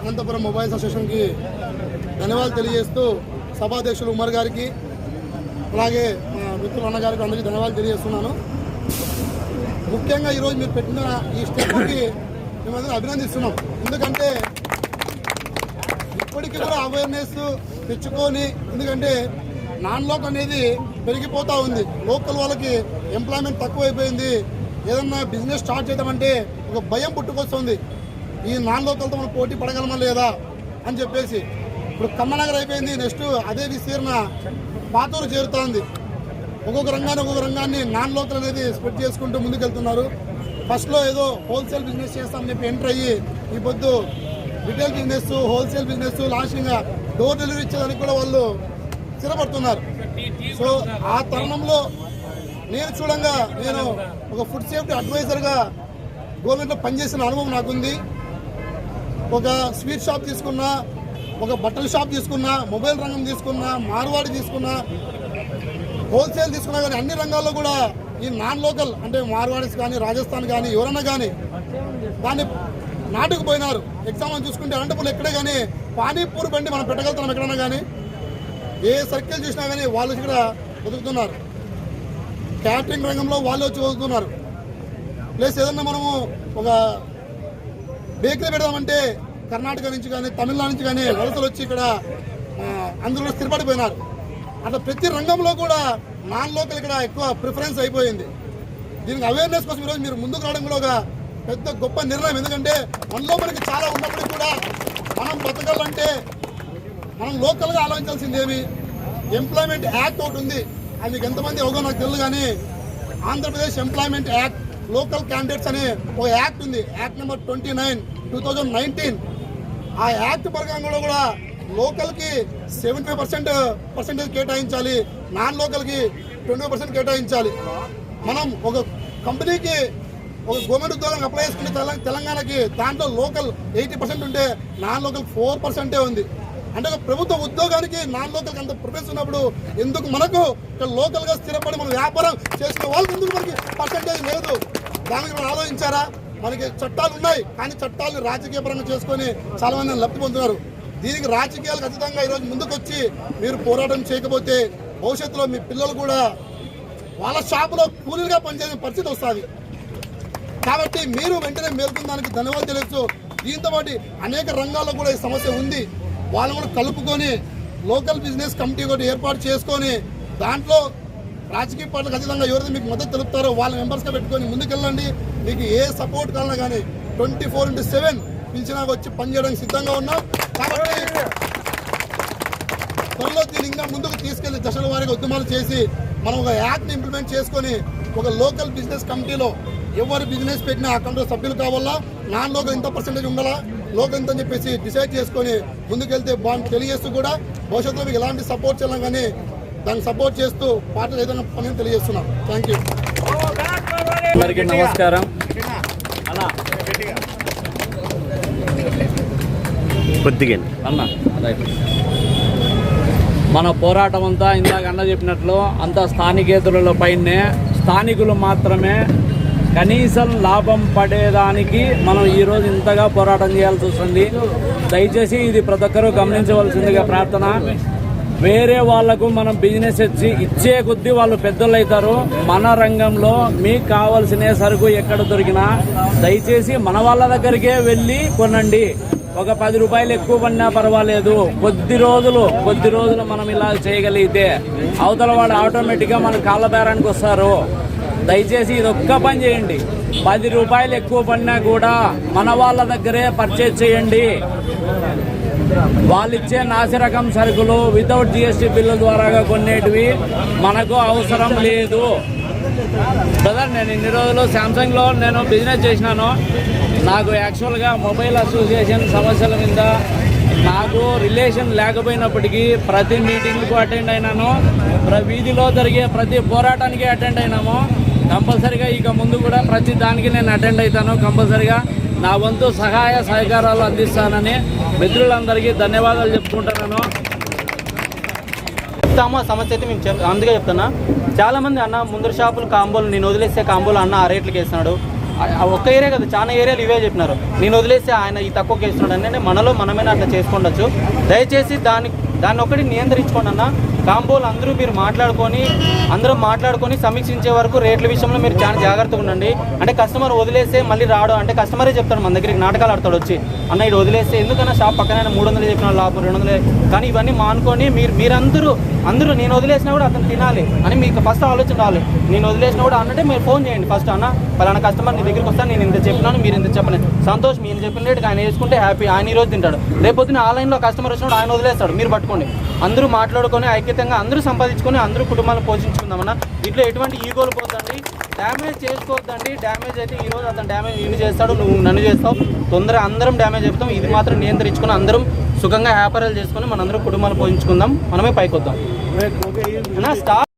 Anantapuram mobile అసోసియేషన్కి ధన్యవాదాలు తెలియజేస్తూ సభాధ్యక్షులు ఉమర్ గారికి అలాగే మా మిత్రులు అన్నగారికి అందరికీ ధన్యవాదాలు తెలియజేస్తున్నాను. ముఖ్యంగా ఈరోజు మీరు పెట్టిన ఈ స్టెప్కి మేమందరం అభినందిస్తున్నాం. ఎందుకంటే ఇప్పటికీ కూడా అవేర్నెస్ తెచ్చుకొని ఎందుకంటే నాన్ లోక్ అనేది పెరిగిపోతూ ఉంది. లోకల్ వాళ్ళకి ఎంప్లాయ్మెంట్ తక్కువైపోయింది. ఏదన్నా బిజినెస్ స్టార్ట్ చేద్దామంటే ఒక భయం పుట్టుకొస్తుంది. ఈ నాన్ లోకల్తో మనం పోటీ పడగలమా లేదా అని చెప్పేసి ఇప్పుడు కమ్మనగర్ అయిపోయింది. నెక్స్ట్ అదే విస్తీర్ణ పాతూరు చేరుతోంది. ఒక్కొక్క రంగాన్ని ఒక్కొక్క రంగాన్ని నాన్ లోకల్ అనేది స్ప్రెడ్ చేసుకుంటూ ముందుకెళ్తున్నారు. ఫస్ట్లో ఏదో హోల్సేల్ బిజినెస్ చేస్తామని చెప్పి ఎంటర్ అయ్యి ఈ పొద్దు retail business wholesale business lasting door delivery ఇచ్చేదానికి కూడా వాళ్ళు స్థిరపడుతున్నారు. సో ఆ తరుణంలో నేను చూడంగా నేను ఒక ఫుడ్ సేఫ్టీ అడ్వైజర్గా గవర్నమెంట్లో పనిచేసిన అనుభవం నాకుంది. ఒక స్వీట్ షాప్ తీసుకున్నా ఒక బట్టల షాప్ తీసుకున్నా మొబైల్ రంగం తీసుకున్నా మార్వాడి తీసుకున్నా హోల్సేల్ తీసుకున్నా కానీ అన్ని రంగాల్లో కూడా ఈ నాన్ లోకల్ అంటే మార్వాడీస్ కానీ రాజస్థాన్ కానీ ఎవరన్నా కానీ దాన్ని నాటుకుపోయినారు ఎగ్జామ్ చూసుకుంటే అనంతపురం ఎక్కడే కానీ పానీపూరి బండి మనం పెట్టగలుగుతాం ఎక్కడన్నా కానీ. ఏ సర్కిల్ చూసినా కానీ వాళ్ళు ఇక్కడ బతుకుతున్నారు క్యాటరింగ్ రంగంలో వాళ్ళు వచ్చి బతుకుతున్నారు ప్లస్ ఏదన్నా మనము ఒక బేకరీ పెడదామంటే కర్ణాటక నుంచి కానీ తమిళనాడు నుంచి కానీ వలసలు వచ్చి ఇక్కడ అందులో స్థిరపడిపోయినారు. అట్లా ప్రతి రంగంలో కూడా నాన్ లోకల్ ఇక్కడ ఎక్కువ ప్రిఫరెన్స్ అయిపోయింది. దీనికి అవేర్నెస్ కోసం ఈరోజు మీరు ముందుకు రావడం కూడా ఒక పెద్ద గొప్ప నిర్ణయం. ఎందుకంటే మనలో మనకి చాలా ఉన్నప్పటికీ కూడా మనం బతకాలంటే మనం లోకల్గా ఆలోచించాల్సింది ఏమి? ఎంప్లాయ్మెంట్ యాక్ట్ ఒకటి ఉంది. అది మీకు ఎంతమంది అవగాహన నాకు తెలియదు కానీ Andhra Pradesh employment act local candidates అనే ఒక యాక్ట్ ఉంది. Act number twenty nine two thousand nineteen. ఆ యాక్ట్ ప్రకారంగా కూడా లోకల్కి సెవెంటీ ఫైవ్ పర్సెంట్ పర్సెంటేజ్ కేటాయించాలి. నాన్ లోకల్కి ట్వంటీ పర్సెంట్ కేటాయించాలి. మనం ఒక కంపెనీకి ఒక గవర్నమెంట్ ఉద్యోగానికి అప్లై చేసుకునే తెలంగాణకి దాంట్లో లోకల్ ఎయిటీ పర్సెంట్ ఉంటే నాన్ లోకల్ ఫోర్ పర్సెంటే ఉంది. అంటే ఒక ప్రభుత్వ ఉద్యోగానికి నాన్ లోకల్కి అంత ప్రిఫరెన్స్ ఉన్నప్పుడు ఎందుకు మనకు? లోకల్గా స్థిరపడి మనం వ్యాపారం చేసుకునే వాళ్ళకి ఎందుకు మనకి పర్సెంటేజ్ లేదు? దానికి మనం ఆలోచించారా? మనకి చట్టాలు ఉన్నాయి కానీ చట్టాలను రాజకీయపరంగా చేసుకొని చాలా మంది లబ్ధి పొందుతున్నారు. దీనికి రాజకీయాలు ఖచ్చితంగా ఈరోజు ముందుకొచ్చి మీరు పోరాటం చేయకపోతే భవిష్యత్తులో మీ పిల్లలు కూడా వాళ్ళ షాపులో కూలీలుగా పనిచేసే పరిస్థితి వస్తుంది. కాబట్టి మీరు వెంటనే మేల్కొందానికి ధన్యవాదం ధన్యవాదాలు తెలుస్తూ దీంతో పాటు అనేక రంగాల్లో కూడా ఈ సమస్య ఉంది. వాళ్ళని కూడా కలుపుకొని లోకల్ బిజినెస్ కమిటీ ఒకటి ఏర్పాటు చేసుకొని దాంట్లో రాజకీయ పార్టీలు ఖచ్చితంగా ఎవరైతే మీకు మద్దతు తెలుపుతారో వాళ్ళ మెంబర్స్గా పెట్టుకొని ముందుకెళ్ళండి. మీకు ఏ సపోర్ట్ కావాలన్నా కానీ ట్వంటీ ఫోర్ ఇంటూ సెవెన్ పిలిచినా వచ్చి పనిచేయడానికి సిద్ధంగా ఉన్నాం. కాబట్టి త్వరలో దీన్ని ఇంకా ముందుకు తీసుకెళ్ళి దశల వారికి ఉద్యమాలు చేసి మనం ఒక యాక్ట్ని ఇంప్లిమెంట్ చేసుకొని ఒక లోకల్ బిజినెస్ కమిటీలో ఎవరు బిజినెస్ పెట్టినా ఆ కమిటీలో సభ్యులు కావాలా? నాన్ లోకల్ ఇంత పర్సెంటేజ్ ఉండాలా? లోకల్ ఎంత అని చెప్పేసి డిసైడ్ చేసుకొని ముందుకెళ్తే బాగుంది తెలియజేస్తూ కూడా భవిష్యత్తులో మీకు ఎలాంటి సపోర్ట్ చేయాలని కానీ దాన్ని సపోర్ట్ చేస్తూ పార్టీలు ఏదైనా పని తెలియజేస్తున్నాం. థ్యాంక్ యూ అందరికీ నమస్కారం. కొద్దిగా. అన్న. మన పోరాటం అంతా ఇందాక అన్న చెప్పినట్లు అంతా స్థానికేతరుల పైనే స్థానికులు మాత్రమే కనీసం లాభం పడేదానికి మనం ఈరోజు ఇంతగా పోరాటం చేయాల్సి వస్తుంది. దయచేసి ఇది ప్రతి ఒక్కరూ గమనించవలసిందిగా ప్రార్థన. వేరే వాళ్ళకు మనం బిజినెస్ ఇచ్చి ఇచ్చే కొద్దీ వాళ్ళు పెద్దలు అవుతారు మన రంగంలో మీకు కావాల్సిన సరుకు ఎక్కడ దొరికినా దయచేసి మన వాళ్ళ దగ్గరికే వెళ్ళి కొనండి. ఒక పది రూపాయలు ఎక్కువ పడినా పర్వాలేదు. కొద్ది రోజులు కొద్ది రోజులు మనం ఇలా చేయగలిగితే అవతల వాడు ఆటోమేటిక్గా మన కాళ్ళ బేరానికి వస్తారు. దయచేసి ఇది ఒక్క పని చేయండి. పది రూపాయలు ఎక్కువ పడినా కూడా మన వాళ్ళ దగ్గరే పర్చేజ్ చేయండి. వాళ్ళు ఇచ్చే నాసిరకం సరుకులు వితౌట్ జిఎస్టీ బిల్లు ద్వారా కొనేటివి మనకు అవసరం లేదు. బ్రదర్ నేను ఇన్ని రోజులు శాంసంగ్లో నేను బిజినెస్ చేసినాను. నాకు యాక్చువల్గా మొబైల్ అసోసియేషన్ సమస్యల మీద నాకు రిలేషన్ లేకపోయినప్పటికీ ప్రతి మీటింగ్కు అటెండ్ అయినాను. వీధిలో జరిగే ప్రతి పోరాటానికి అటెండ్ అయినాము. కంపల్సరిగా ఇక ముందు కూడా ప్రతి దానికి నేను అటెండ్ అవుతాను కంపల్సరిగా నా వంతు సహాయ సహకారాలు అందిస్తానని మిత్రులందరికీ ధన్యవాదాలు చెప్పుకుంటున్నాను. చెప్తామో సమస్య అయితే మేము అందుకే చెప్తున్నా. చాలామంది అన్న ముందర షాపులు కాంబోలు నేను వదిలేస్తే కాంబోలు అన్న ఆ రేట్లకి వేస్తున్నాడు. ఆ- ఒక్క ఏరియా కదా చాలా ఏరియాలు ఇవే చెప్పినారు. నేను వదిలేస్తే ఆయన ఈ తక్కువ కేస్తున్నాడు అంటే మనలో మనమే అట్లా చేసుకోండొచ్చు. దయచేసి దాన్ని దాన్ని ఒకటి నియంత్రించుకోండి అన్న. కాంబోలు అందరూ మీరు మాట్లాడుకొని అందరూ మాట్లాడుకొని సమీక్షించే వరకు రేట్ల విషయంలో మీరు చాలా జాగ్రత్తగా ఉండండి. అంటే కస్టమర్ వదిలేస్తే మళ్ళీ రాడు అంటే కస్టమరే చెప్తాడు మన దగ్గరికి నాటకాలు ఆడతాడు వచ్చి అన్న ఇది వదిలేస్తే ఎందుకన్నా షాప్ పక్కన మూడు వందలు చెప్పిన లాభం రెండు వందలు కానీ ఇవన్నీ మానుకొని మీరు మీరందరూ అందరూ నేను వదిలేసినా కూడా అతను తినాలి అని మీకు ఫస్ట్ ఆలోచన రావాలి. నేను వదిలేసినా కూడా అన్నట్టే మీరు ఫోన్ చేయండి ఫస్ట్ అన్న పలానా కస్టమర్ నీ దగ్గరికి వస్తాను నేను ఇంత చెప్పినాను మీరు ఇంత చెప్పలేదు. సంతోష్ మీరు చెప్పిన రేటుకి ఆయన వేసుకుంటే హ్యాపీ ఆయన ఈరోజు తింటాడు. రేపొద్దున ఆన్లైన్లో కస్టమర్ వచ్చినప్పుడు ఆయన వదిలేస్తాడు మీరు పట్టుకోండి. అందరూ మాట్లాడుకొని ఐక్యతంగా అందరూ సంపాదించుకొని అందరూ కుటుంబాలను పోషించుకుందామన్న. దీంట్లో ఎటువంటి ఈగోలు పోద్దండి. డ్యామేజ్ చేసుకోవద్దండి. డ్యామేజ్ అయితే ఈ రోజు అతను డ్యామేజ్ నేను చేస్తాడు నువ్వు నన్ను చేస్తావు. తొందర అందరం డ్యామేజ్ చెప్తాం ఇది మాత్రం నియంత్రించుకొని అందరం సుఖంగా వ్యాపారాలు చేసుకొని మనందరం కుటుంబాలు పోషించుకుందాం. మనమే పైకి వద్దాం స్టాప్